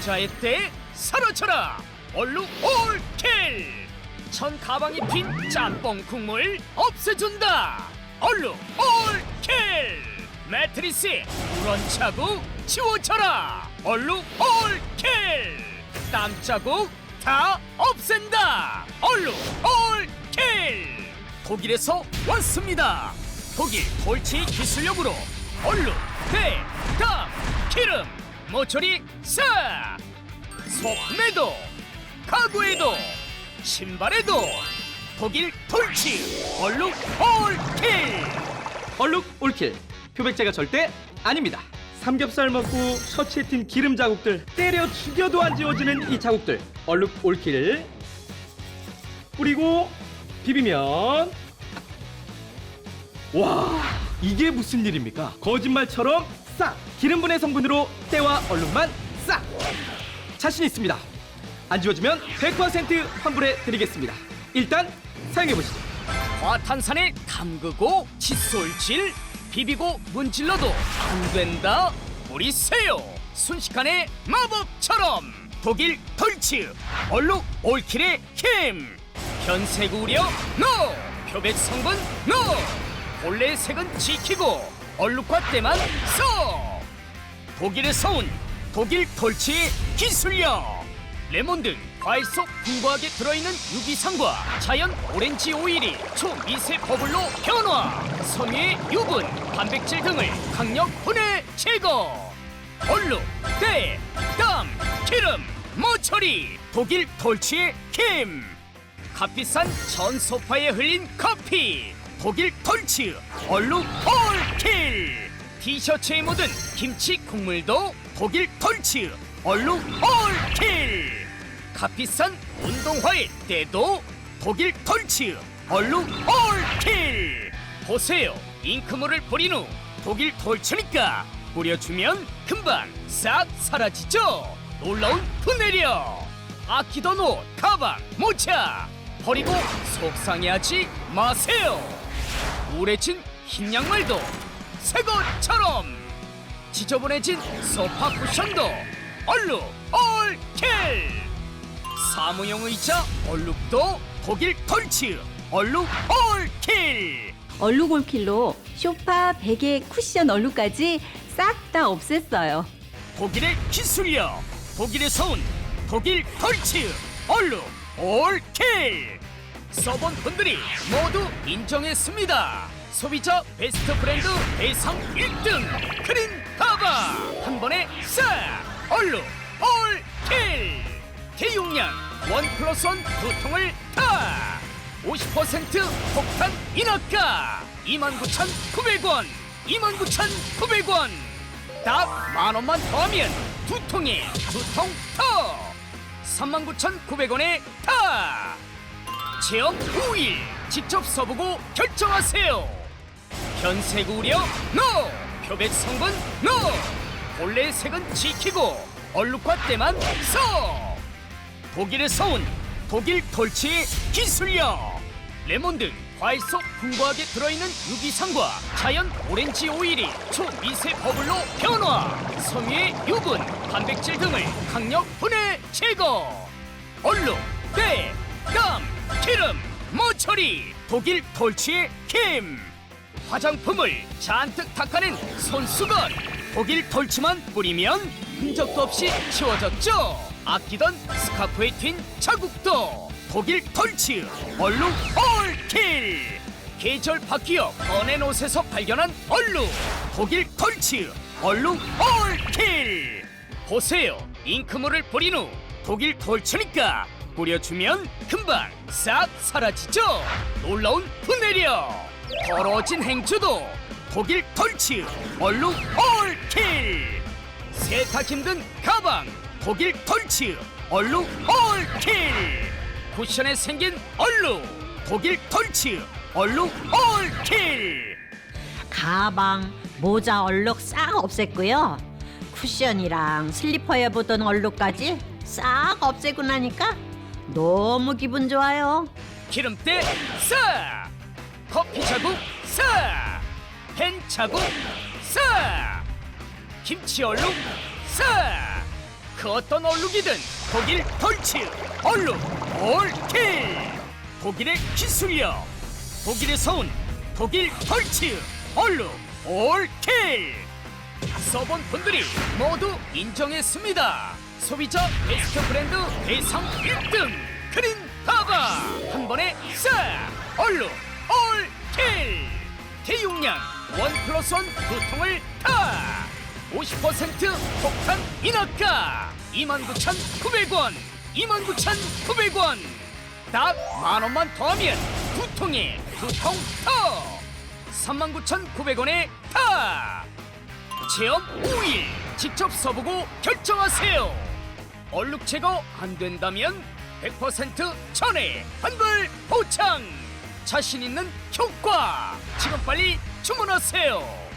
모자의 때 사라져라. 얼룩 올킬 천 가방이 핀 짬뽕 국물 없애준다. 얼룩 올킬 매트리스에 우런 자국 지워져라. 얼룩 올킬 땀 자국 다 없앤다. 얼룩 올킬 독일에서 왔습니다. 독일 돌치 기술력으로 얼룩 대 땀 기름 모조리 싹 소품에도 가구에도 신발에도 독일 돌치 얼룩 올킬! 얼룩 올킬. 표백제가 절대 아닙니다. 삼겹살 먹고 셔츠에 튄 기름 자국들 때려 죽여도 안 지워지는 이 자국들. 얼룩 올킬. 뿌리고 비비면 와 이게 무슨 일입니까? 거짓말처럼 싹! 기름분해 성분으로 때와 얼룩만 싹! 자신 있습니다. 안 지워지면 100% 환불해 드리겠습니다. 일단 사용해 보시죠. 과탄산에 담그고 칫솔질 비비고 문질러도 안 된다? 우리세요! 순식간에 마법처럼! 독일 덜츠 얼룩 올킬의 힘! 현색 우려 노! 표백 성분 노 본래 색은 지키고 얼룩과 때만 써. 독일에서 온 독일 덜치의 기술력. 레몬 등 과일 속 풍부하게 들어있는 유기산과 자연 오렌지 오일이 초미세 버블로 변화. 섬유의 유분, 단백질 등을 강력 분해 제거. 얼룩, 때, 땀, 기름, 모처리. 독일 톨치의 힘 값비싼 전 소파에 흘린 커피 독일 톨치 얼룩 올킬. 티셔츠에 묻은 김치 국물도 독일 톨치 얼룩 올킬. 값비싼 운동화의 때도 독일 톨치 얼룩 올킬. 보세요. 잉크물을 뿌린 후 독일 톨치니까 뿌려주면 금방 싹 사라지죠. 놀라운 분해력. 아끼던 옷, 가방, 모자 버리고 속상해하지 마세요. 우레진 흰 양말도 새 것처럼. 지저분해진 소파 쿠션도 얼룩 올킬 사무용 의자 얼룩도 독일 털치 얼룩 올킬 얼룩 올킬로 쇼파, 베개, 쿠션 얼룩까지 싹 다 없앴어요. 독일의 기술력 독일에서 온 독일 털치 얼룩 올킬 써본 분들이 모두 인정했습니다. 소비자 베스트 브랜드 대상 1등 크린 가방 한 번에 싹! 얼룩 올킬 대용량 원 플러스 원두 통을 다 50% 폭탄 인하가 29,900원 29,900원! 딱 만원만 더하면 두 통에 두 통 더! 39,900원에 다! 체험 5일 직접 써보고 결정하세요! 현색 우려 NO! 표백 성분 NO! 본래 색은 지키고 얼룩과 때만 써! 독일에서 온 독일 톨치의 기술력 레몬 등 과일 속 풍부하게 들어있는 유기산과 자연 오렌지 오일이 초미세 버블로 변화 섬유의 유분, 단백질 등을 강력 분해 제거 얼룩, 때, 땀, 기름, 모처리 독일 톨치의 힘 화장품을 잔뜩 닦아낸 손수건. 독일 톨치만 뿌리면 흔적도 없이 지워졌죠. 아끼던 스카프에 튄 자국도. 독일 톨치 얼룩 올킬. 계절 바뀌어 꺼낸 옷에서 발견한 얼룩. 독일 톨치 얼룩 올킬. 보세요. 잉크물을 뿌린 후 독일 톨치니까 뿌려주면 금방 싹 사라지죠. 놀라운 분해력. 더러워진 행주도 독일 털치 얼룩 올킬. 세탁 힘든 가방 독일 털치 얼룩 올킬. 쿠션에 생긴 얼룩 독일 털치 얼룩 올킬. 가방, 모자 얼룩 싹 없앴고요. 쿠션이랑 슬리퍼에 붙은 얼룩까지 싹 없애고 나니까 너무 기분 좋아요. 기름때 싹 커피 자국 싹펜 자국 싹 김치 얼룩 싹 그 어떤 얼룩이든 독일 덜츠 얼룩 올킬 독일의 기술력 독일에서 온 독일 덜츠 얼룩 올킬 써본 분들이 모두 인정했습니다 소비자 베스트 브랜드 대상 1등 그린 다바 한 번에 싹 얼룩 올킬. 대용량 원 플러스 원 두 통을 다50% 폭탄 인하가 29,900원 29,900원. 딱 만원만 더하면 두 통에 두통더 39,900원에 다 체험 5일 직접 써보고 결정하세요 얼룩 제거 안 된다면 100% 전에 환불 보장. 자신 있는 효과. 지금 빨리 주문하세요